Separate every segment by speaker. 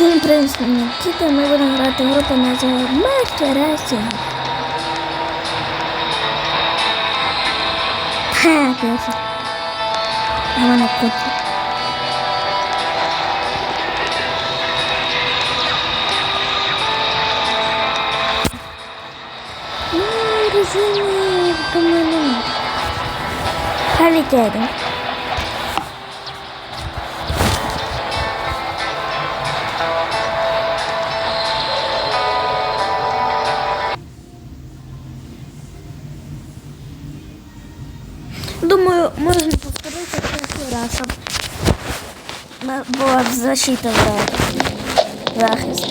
Speaker 1: Всім привіт, Нікіта, ми будемо грати в групу називає Мастера Сіга. Ха, пише. А вона купить. Ну, резини до мене. Полетели. Думаю, третій раз, щоб була защита захист.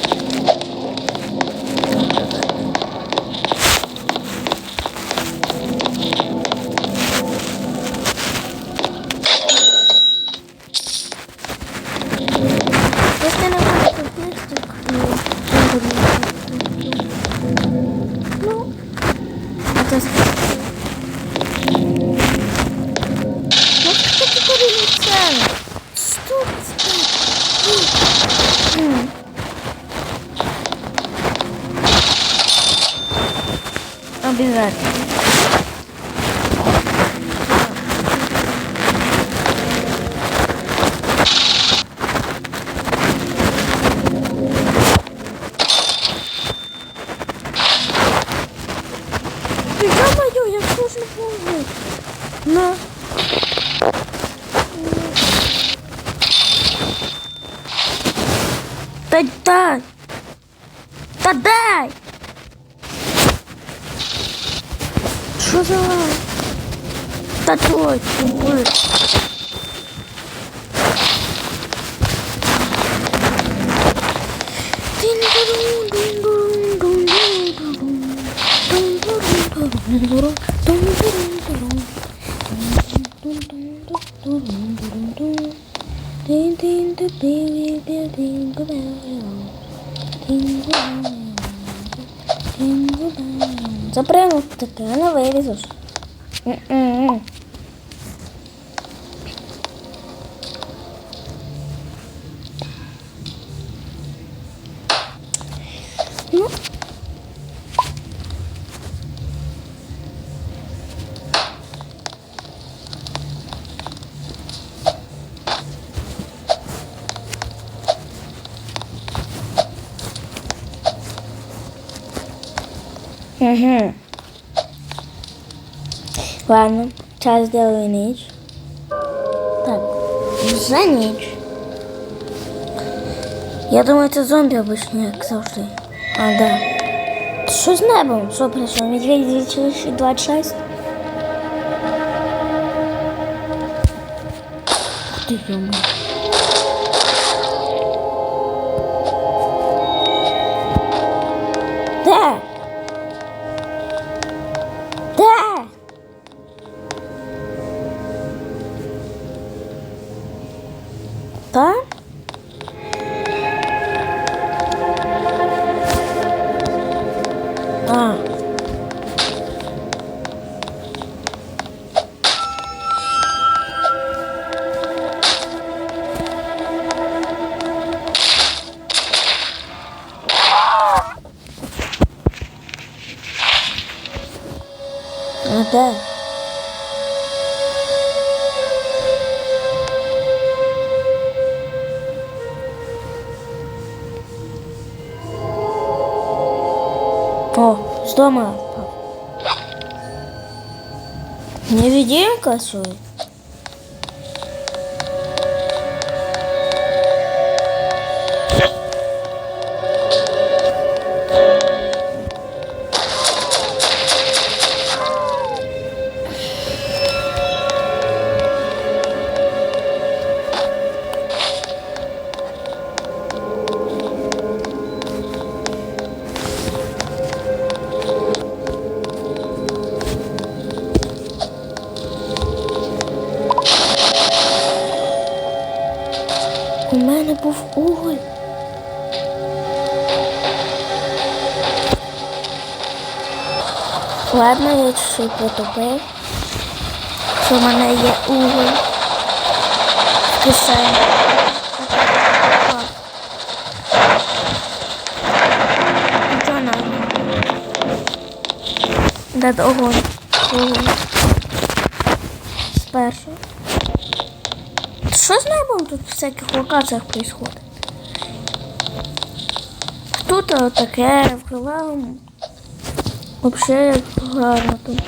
Speaker 1: 嗯 Та той, тупий. Запрыгнул таки, а не вилізеш. М-м-м. Ну. Угу. Ладно, час сделаю ніч. Так, вже ніч. Я думаю, це зомбі обичні, як. А, да. Що з небом? Що прийшов? Медведь 2026? Ух ти, йома. Та? Невидимка свой. У Ладно, я чуть потупив. Що в мене є уголь. Кишені. Нічого надо. Де огонь. Огонь. Спершу. Що з небом тут в всяких локаціях відбувається? Тут таке в крилавому. Взагалі як гарно тут.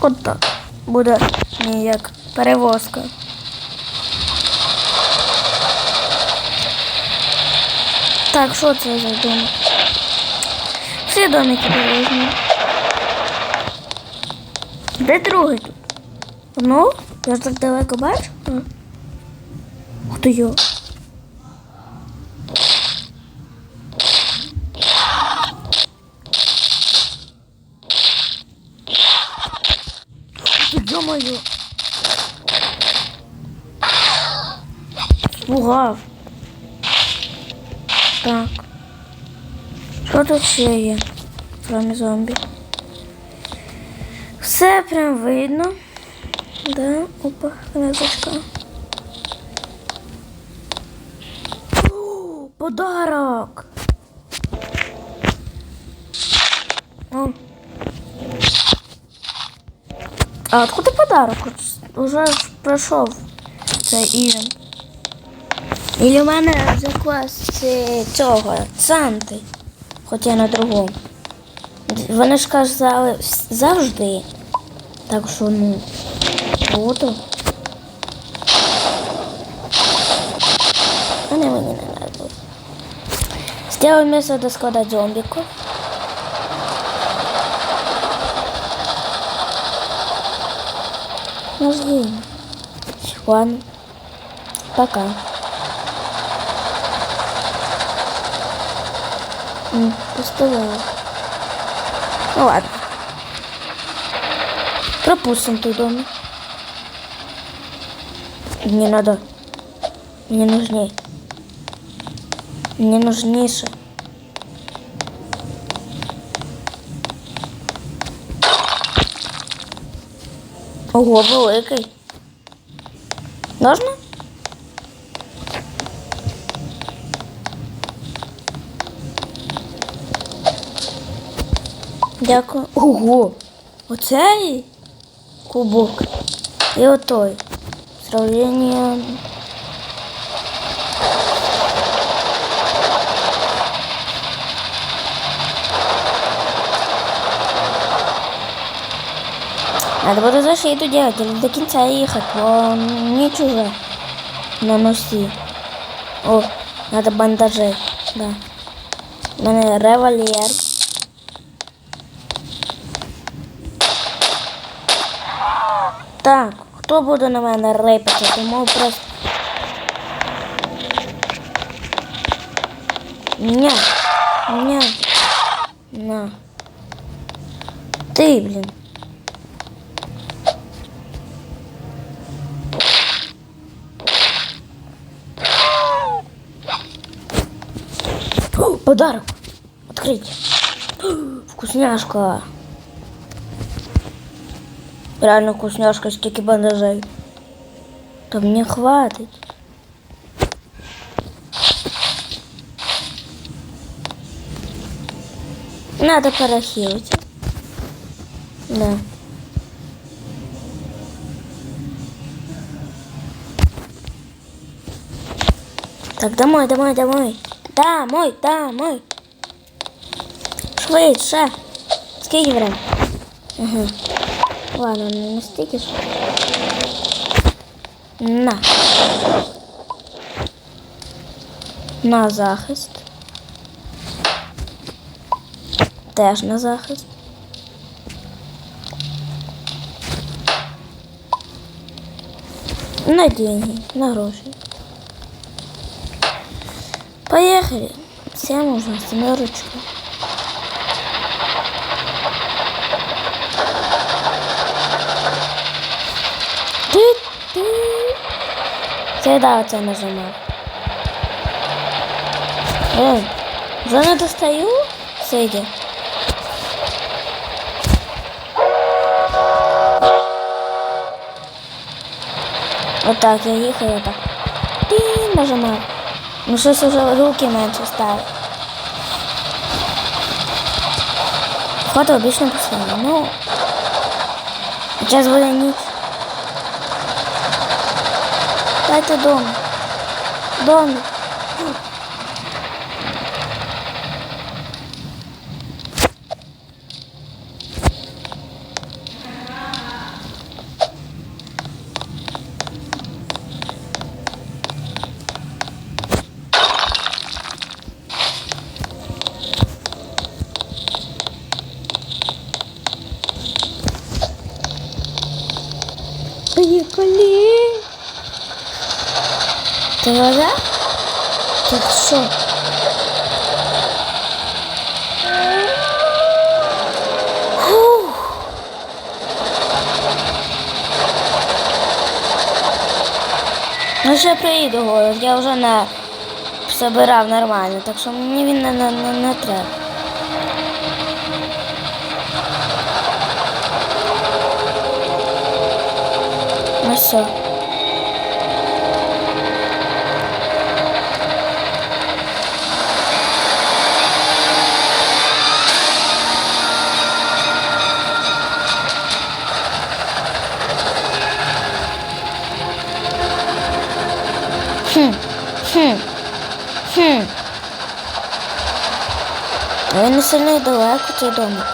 Speaker 1: От так. Буде мені як перевозка. Так, що це за домик? Всі домики перевозні. Де другий тут? Ну, я так далеко бачу. А. Ух ти йо. Ё-моё. Спугав. Так. Що тут ще є? Кроме зомбі. Все прям видно. Да, опа, книжечка. О, Подарок. О. А откуда подарок? Уже ж пройшов цей івент. Ілі в мене заквас цього Санти, хоча на другому. Вони ж казали завжди. Так що ну круто. Не мені не треба. Сделай место до склада зомбиков. Мозги. Ладно. Пока. М, Пустовала. Ну ладно. Пропустим ту домик. Не надо. Мне нужней. Мне нужнейше. Ого, великий. Можна? Дякую. Ого! Оцей кубок. І отой. Сравнення. Надо буде защиту делать или до кінця їхати, бо не чуже на носі. О, надо бандажи. Да. У мене револьвер. Так, хто буде на мене рипати? Тому просто. Ня. Ня. На. Ти, блін. Подарок. Открыть. Вкусняшка. Реально вкусняшка, стільки бандажей. Та мені хватить. Надо перехилити. Да. Так, домой, домой, домой. Домой, домой. Швидше. Скільки время? Ага. Ладно, не настільки ж. На. На захист. Теж на захист. На деньги, на гроши. Поехали. Всем нужна семерочка. Кида це нажимав. Блин, вже не достаю сидя. Отак, я їхаю отак. Ти нажимав. Ну щось уже руки менше стали. Хвата обічно поставили. Ну зараз буде ніч. Дайте дом. Домик. Вода? Тут що? Ну ще приїду голос, я вже не собирав нормально, так що мені він не, не, не, не треба. Ну все. Хм, хм, хм. А він не сильно далеко цей домик.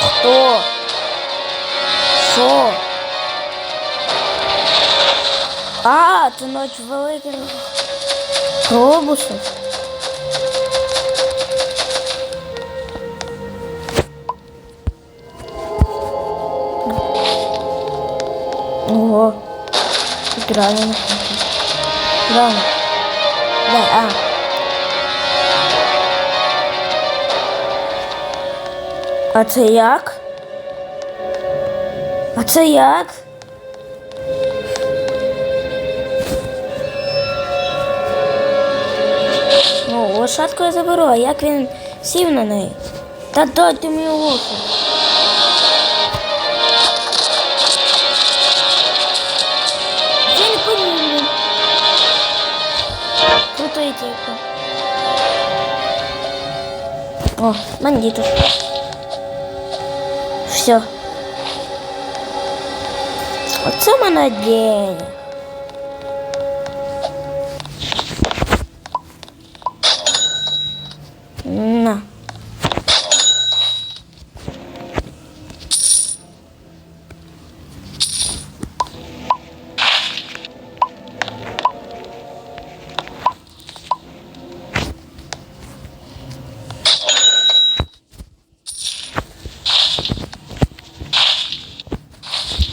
Speaker 1: Хто? Що? А, це ноч великих глобусів. Реально. Реально. Да, а. А це як? А це як? Ну, лошадку я заберу, а як він сів на неї? Та дайте мені лошадь. Крутий типу. О, бандитов. Все. Оце мене день.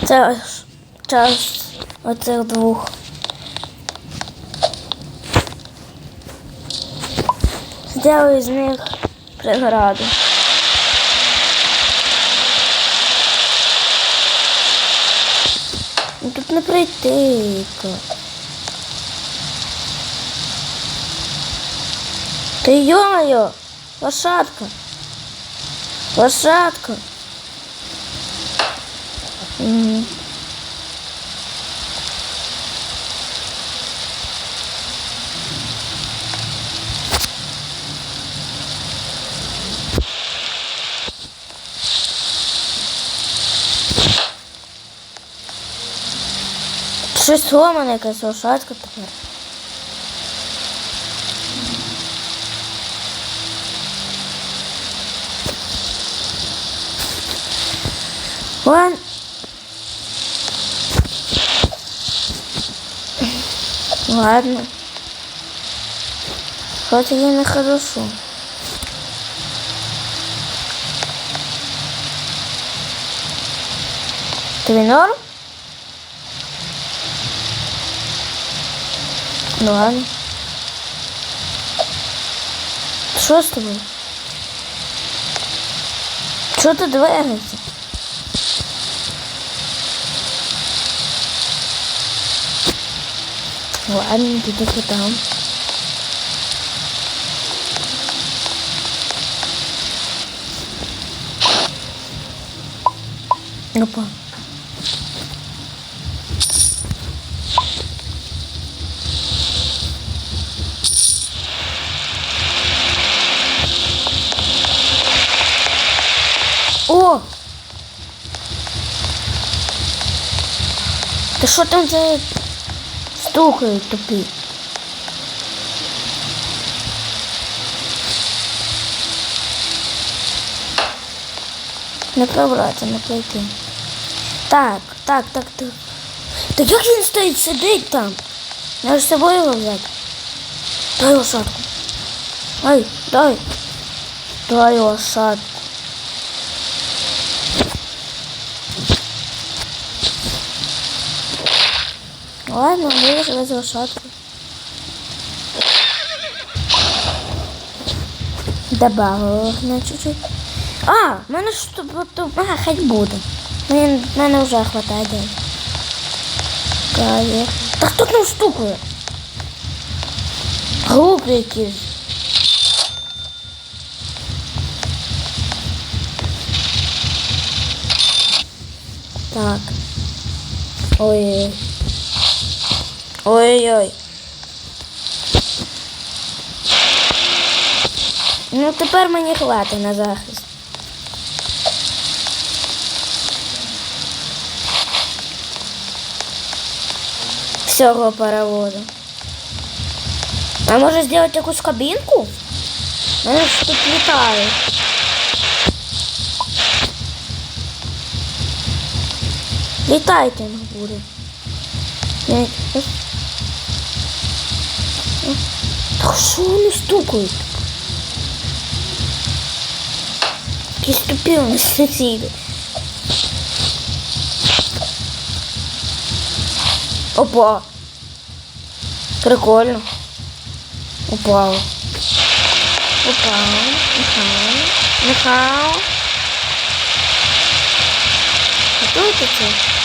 Speaker 1: Це час оцих двох. Сделаю з них преграду. Ну, Тут не пройти. Ти йо-моє, лошадка. Лошадка. Мгм. Щось сломане якась лошадка тепер. Ладно. Ладно. Хоть и нехорошо. Тобі норм? Ну ладно. Що з тобою? Що ти двигаєшся? 我按滴滴不到。Ano pa? О! Да что там за... стукають тупі? Не пробрати, не пройти. Так, так, так, так. Та як він стоїть, сидить там? Ж з собою його взяти. Дай лошадку. Ай, дай. Дай лошадку. Ладно, вижу з лошадку. Добавила на чуть-чуть. А, в мене ж тут, тут а, хай буде. Мені, в мене вже хватає день. Кає. Та хто там стукає? Глупі якісь. Так. Ой. Ой-ой. Ну тепер мені хватить на захист. Всього паровозу. А може зробити якусь кабінку? Вони ж тут літають. Літайте не буде. Так що вони стукають? Якісь тупі у нас. Опа. Прикольно. Упало. Упало. Михаил. Кто это це?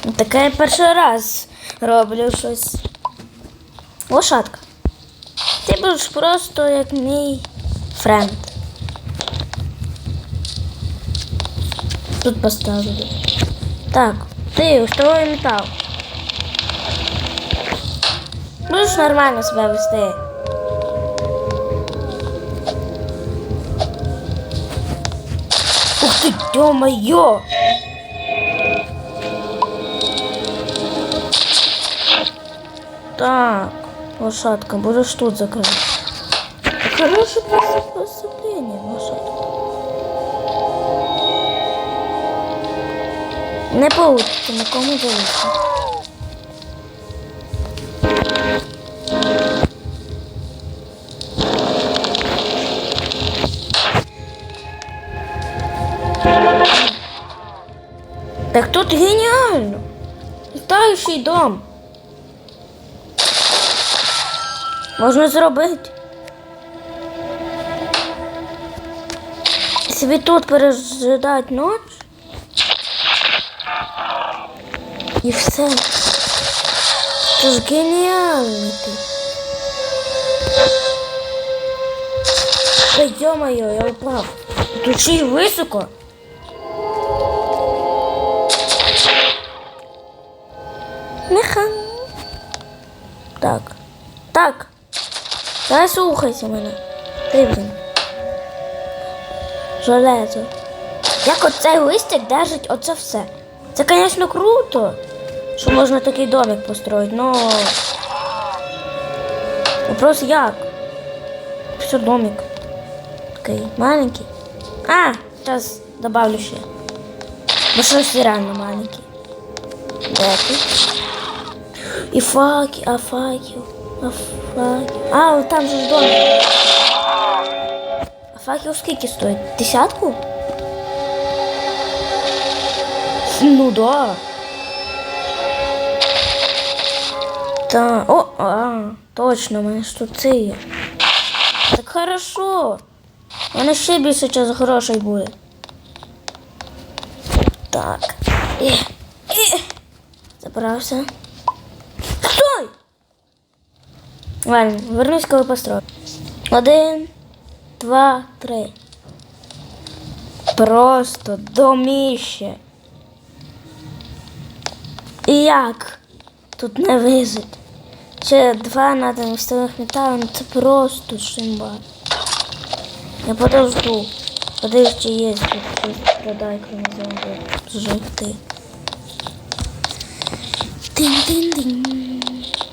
Speaker 1: Таке я перший раз роблю щось. Лошадка. Ти будеш просто як мій френд. Тут поставили. Так, ти уставай метал. Будеш нормально себе вести. Ух ти, ё-моё! Так, лошадка, будешь тут закрыть. Хорошее поступление, лошадка. Не получится нікому залізти. Так тут геніально. Літаючий дом. Можна зробити. Собі тут пережидати ніч. І все. Це ж геніально ти. Та йо-моє, я упав. Тут ще й високо. Механ. Так. Так. Давай слухайся мене. Ти, блін. Железо. Як оцей листик держить оце все. Це, звісно, круто, що можна такий домик построїти, но. Вопрос як? Все домик. Такий маленький. А, зараз добавлю ще. Бо щось реально маленький. Ти? І факи, а факел, а факел. А, от там же ж домик. А факел скільки стоїть? Десятку? Ну да. Та, о, а, точно, у мене ж. Так хорошо. У мене ще більше час грошей буде. Так. І, і. Забрався. Ладно, вернусь, коли построю. Один, два, три. Просто доміще. І як? Тут не вижить. Ще два надо містових металів, ну це просто шимба. Я подожду. Подивись, чи є тут продай, крім зомби. Жовтий. Тин-тин-тин.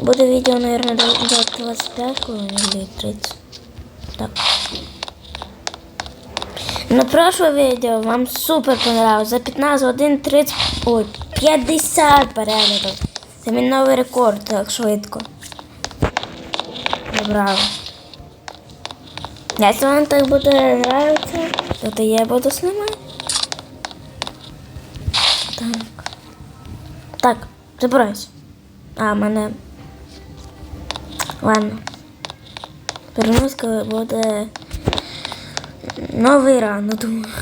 Speaker 1: Буде відео, наверное, до до 25 или 30. Так. На прошлое видео вам супер понравилось. За 15 годин 30... Ой, 50 переглядів. Це мій новий рекорд так швидко. Браво. Якщо вам так буде нравиться, то, то я буду знімати. Так. Так, забирайся. А, мене. Ладно. Коли буде новий рано, думаю.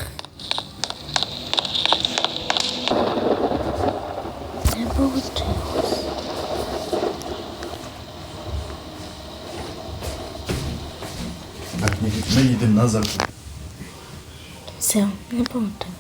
Speaker 1: Не получилось.
Speaker 2: Так, ми, їдемо на захід.
Speaker 1: Все, не получилось.